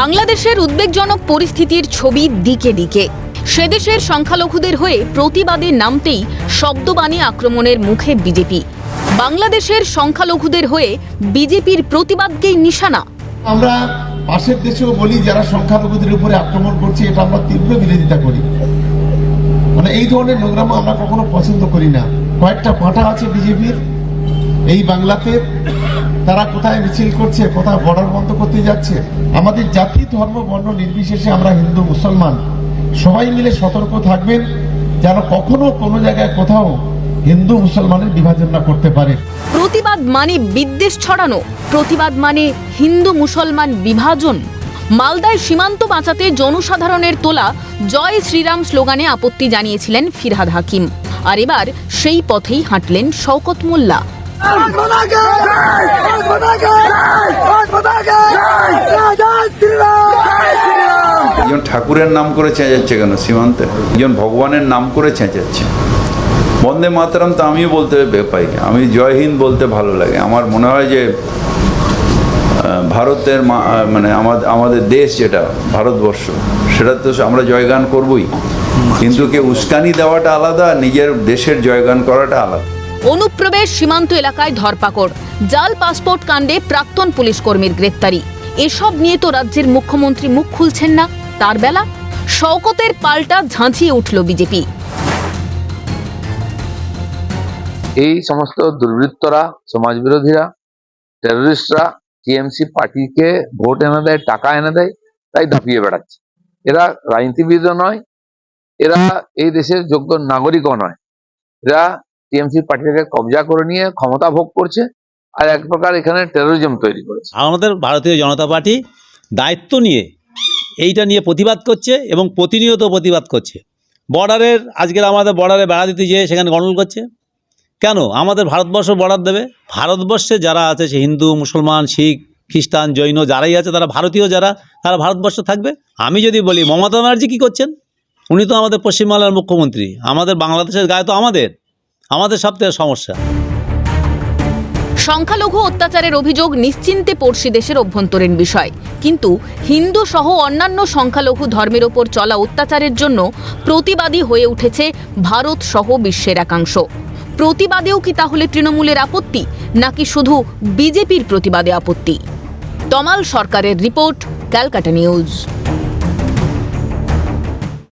বাংলাদেশের উদ্বেগজনক পরিস্থিতির ছবি দিকে দিকে। সেদেশের সংখ্যালঘুদের হয়ে প্রতিবাদে নামতেই শব্দবাণী আক্রমণের মুখে বিজেপি। বাংলাদেশের সংখ্যালঘুদের হয়ে বিজেপির প্রতিবাদকেই নিশানা। আমরা পাশের দেশেও বলি, যারা সংখ্যালঘুদের উপরে আক্রমণ করছে, এটা আমরা তীব্র বিরোধিতা করি। মানে এই ধরনের নোংরামো আমরা কখনো পছন্দ করি না। কয়েকটা পাঁঠা আছে বিজেপির, এই বাংলাতে। তারা কোথায় মিছিল করছে, কোথায় বর্ডার বন্ধ করতে যাচ্ছে? আমাদের জাতি, ধর্ম, বর্ণ নির্বিশেষে আমরা হিন্দু, মুসলমান, সবাই মিলে সতর্ক থাকবেন, যেন কখনো কোনো জায়গায় কোথাও হিন্দু, মুসলমানের বিভাজন না করতে পারে। প্রতিবাদ মানে বিদ্বেষ ছড়ানো, প্রতিবাদ মানে হিন্দু, মুসলমান বিভাজন। মালদায় সীমান্ত বাঁচাতে জনসাধারণের তোলা জয় শ্রীরাম স্লোগানে আপত্তি জানিয়েছিলেন ফিরহাদ হাকিম। আর এবার সেই পথেই হাঁটলেন শওকত মোল্লা। একজন ঠাকুরের নাম করে চেঁচাচ্ছে কেন সীমান্তে? একজন ভগবানের নাম করে চেঁচাচ্ছে। বন্দে মাতারাম তো আমিও বলতে পাই। আমি জয় হিন্দ বলতে ভালো লাগে। আমার মনে হয় যে ভারতের মানে আমাদের দেশ যেটা, ভারতবর্ষ, সেটা তো আমরা জয়গান করবই। কিন্তু কে উস্কানি দেওয়াটা আলাদা, নিজের দেশের জয়গান করাটা আলাদা? অনুপ্রবেশ সীমান্ত এলাকায় ধরপাকড়। জাল, পাসপোর্ট কাণ্ডে প্রাক্তন পুলিশ কর্মীর গ্রেপ্তারি। এসব নিয়ে তো রাজ্যের মুখ্যমন্ত্রী মুখ খুলছেন না। তার বেলা শওকতের পাল্টা ঝাঁঝিয়ে উঠল বিজেপি। এই সমস্ত দুর্বৃত্তরা সমাজ বিরোধীরা টেররিস্টরা টিএমসি পার্টিকে ভোট এনে দেয়, টাকা এনে দেয়, তাই দাপিয়ে বেড়াচ্ছে। এরা রাজনীতিবিদও নয়, এরা এই দেশের যোগ্য নাগরিকও নয়। এরা টিএমসি পার্টিটাকে কবজা করে নিয়ে ক্ষমতা ভোগ করছে আর এক প্রকার এখানে টেরোরিজম তৈরি করেছে। আমাদের ভারতীয় জনতা পার্টি দায়িত্ব নিয়ে এইটা নিয়ে প্রতিবাদ করছে এবং প্রতিনিয়ত প্রতিবাদ করছে। বর্ডারের, আজকের আমাদের বর্ডারে বেড়া দিতে যেয়ে সেখানে গণ্ডগোল করছে। কেন? আমাদের ভারতবর্ষ বর্ডার দেবে। ভারতবর্ষে যারা আছে সে হিন্দু, মুসলমান, শিখ, খ্রিস্টান, জৈন যারাই আছে তারা ভারতীয় যারা, তারা ভারতবর্ষ থাকবে। আমি যদি বলি, মমতা ব্যানার্জি কী করছেন? উনি তো আমাদের পশ্চিমবাংলার মুখ্যমন্ত্রী। আমাদের বাংলাদেশের গায়ে তো আমাদের। আমাদের সব থেকে সমস্যা। সংখ্যালঘু অত্যাচারের অভিযোগ নিশ্চিন্তে পড়শি দেশের অভ্যন্তরীণ বিষয়। কিন্তু হিন্দু সহ অন্যান্য সংখ্যালঘু ধর্মের ওপর চলা অত্যাচারের জন্য প্রতিবাদী হয়ে উঠেছে ভারত সহ বিশ্বের একাংশ। প্রতিবাদেও কি তাহলে তৃণমূলের আপত্তি, নাকি শুধু বিজেপির প্রতিবাদে আপত্তি? তমাল সরকারের রিপোর্ট, ক্যালকাটা নিউজ।